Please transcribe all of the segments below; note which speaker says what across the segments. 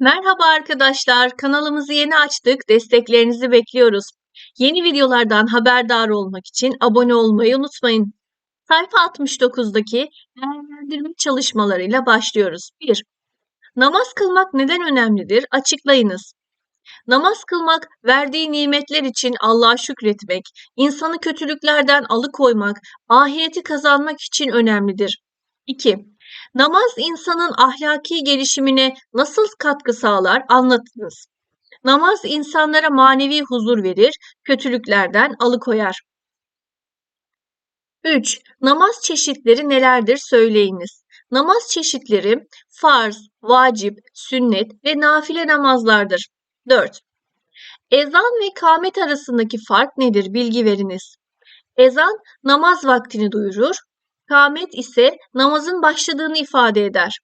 Speaker 1: Merhaba arkadaşlar, kanalımızı yeni açtık. Desteklerinizi bekliyoruz. Yeni videolardan haberdar olmak için abone olmayı unutmayın. Sayfa 69'daki değerlendirme çalışmalarıyla başlıyoruz. 1. Namaz kılmak neden önemlidir? Açıklayınız. Namaz kılmak, verdiği nimetler için Allah'a şükretmek, insanı kötülüklerden alıkoymak, ahireti kazanmak için önemlidir. 2. Namaz insanın ahlaki gelişimine nasıl katkı sağlar anlatınız. Namaz insanlara manevi huzur verir, kötülüklerden alıkoyar. 3. Namaz çeşitleri nelerdir söyleyiniz. Namaz çeşitleri farz, vacip, sünnet ve nafile namazlardır. 4. Ezan ve kâmet arasındaki fark nedir bilgi veriniz. Ezan namaz vaktini duyurur, Kâmet ise namazın başladığını ifade eder.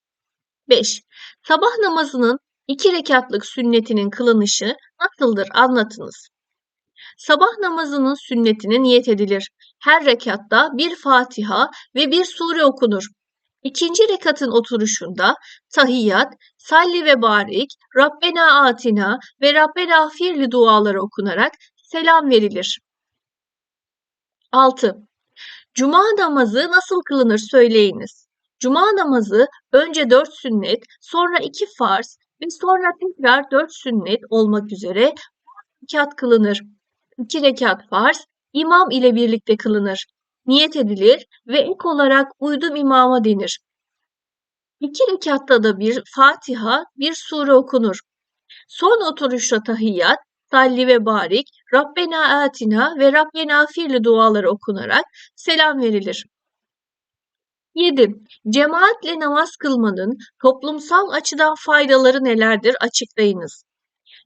Speaker 1: 5. Sabah namazının iki rekatlık sünnetinin kılınışı nasıldır anlatınız. Sabah namazının sünnetine niyet edilir. Her rekatta bir Fatiha ve bir sure okunur. İkinci rekatın oturuşunda tahiyyat, salli ve barik, Rabbena atina ve Rabbena firli duaları okunarak selam verilir. 6. Cuma namazı nasıl kılınır söyleyiniz. Cuma namazı önce dört sünnet, sonra iki farz ve sonra tekrar dört sünnet olmak üzere rekat kılınır. İki rekat farz, imam ile birlikte kılınır. Niyet edilir ve ek olarak uydum imama denir. İki rekatta da bir Fatiha, bir sure okunur. Son oturuşta tahiyyat, salli ve barik, Rabbena atina ve Rabbena firli duaları okunarak selam verilir. 7. Cemaatle namaz kılmanın toplumsal açıdan faydaları nelerdir açıklayınız.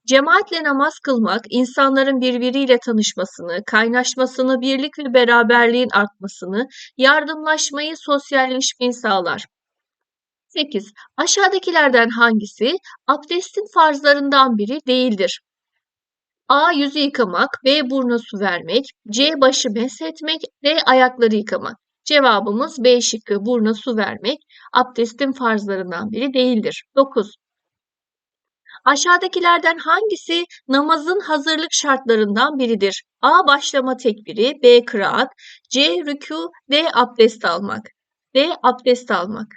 Speaker 1: Cemaatle namaz kılmak insanların birbiriyle tanışmasını, kaynaşmasını, birlik ve beraberliğin artmasını, yardımlaşmayı, sosyalleşmeyi sağlar. 8. Aşağıdakilerden hangisi abdestin farzlarından biri değildir? A. Yüzü yıkamak, B. Burna su vermek, C. Başı meshetmek, D. Ayakları yıkamak. Cevabımız B şıkkı burna su vermek abdestin farzlarından biri değildir. 9. Aşağıdakilerden hangisi namazın hazırlık şartlarından biridir? A. Başlama tekbiri, B. Kıraat, C. Rükû, D. Abdest almak. D. Abdest almak.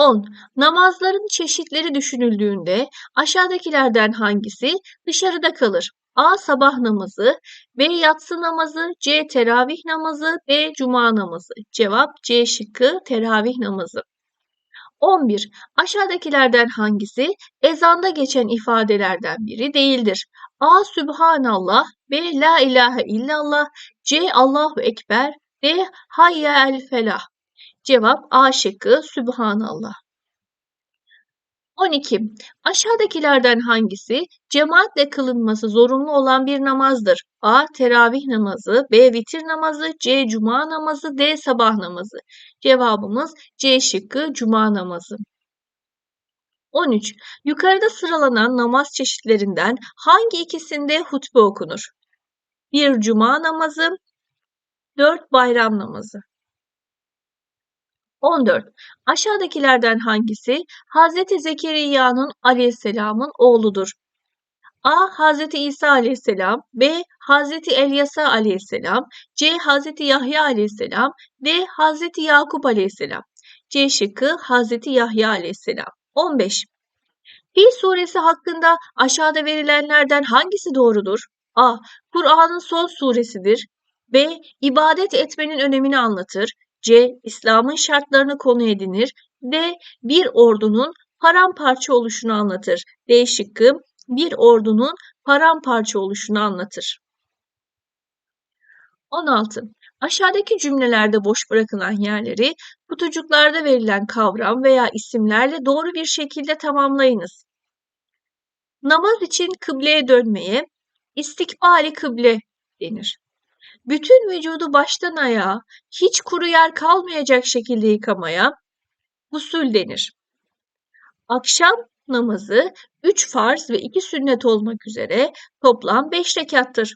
Speaker 1: 10. Namazların çeşitleri düşünüldüğünde aşağıdakilerden hangisi dışarıda kalır? A. Sabah namazı, B. Yatsı namazı, C. Teravih namazı, D. Cuma namazı. Cevap C şıkkı teravih namazı. 11. Aşağıdakilerden hangisi ezanda geçen ifadelerden biri değildir? A. Sübhanallah, B. La ilahe illallah, C. Allahu Ekber, D. Hayye el felah. Cevap A şıkkı Sübhanallah. 12. Aşağıdakilerden hangisi cemaatle kılınması zorunlu olan bir namazdır? A. Teravih namazı, B. Vitir namazı, C. Cuma namazı, D. Sabah namazı. Cevabımız C şıkkı Cuma namazı. 13. Yukarıda sıralanan namaz çeşitlerinden hangi ikisinde hutbe okunur? 1. Cuma namazı, 4. Bayram namazı. 14. Aşağıdakilerden hangisi Hz. Zekeriya'nın aleyhisselamın oğludur? A. Hz. İsa aleyhisselam B. Hz. Elyasa aleyhisselam C. Hz. Yahya aleyhisselam D. Hz. Yakup aleyhisselam C şıkkı Hz. Yahya aleyhisselam 15. Fil suresi hakkında aşağıda verilenlerden hangisi doğrudur? A. Kur'an'ın son suresidir. B. İbadet etmenin önemini anlatır. C. İslam'ın şartlarını konu edinir. D. Bir ordunun paramparça oluşunu anlatır. D şıkkı bir ordunun paramparça oluşunu anlatır. 16. Aşağıdaki cümlelerde boş bırakılan yerleri kutucuklarda verilen kavram veya isimlerle doğru bir şekilde tamamlayınız. Namaz için kıbleye dönmeye istikbali kıble denir. Bütün vücudu baştan ayağa hiç kuru yer kalmayacak şekilde yıkamaya gusül denir. Akşam namazı 3 farz ve 2 sünnet olmak üzere toplam 5 rekattır.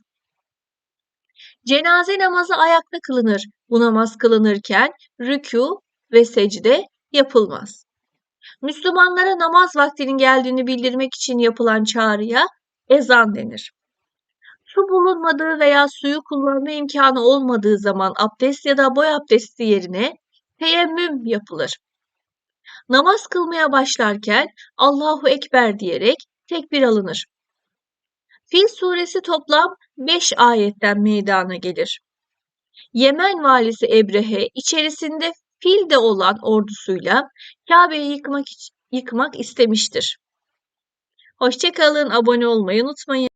Speaker 1: Cenaze namazı ayakta kılınır. Bu namaz kılınırken rükû ve secde yapılmaz. Müslümanlara namaz vaktinin geldiğini bildirmek için yapılan çağrıya ezan denir. Su bulunmadığı veya suyu kullanma imkanı olmadığı zaman abdest ya da boy abdesti yerine teyemmüm yapılır. Namaz kılmaya başlarken Allahu Ekber diyerek tekbir alınır. Fil suresi toplam 5 ayetten meydana gelir. Yemen valisi Ebrehe içerisinde fil de olan ordusuyla Kabe'yi yıkmak, yıkmak istemiştir. Hoşçakalın, abone olmayı unutmayın.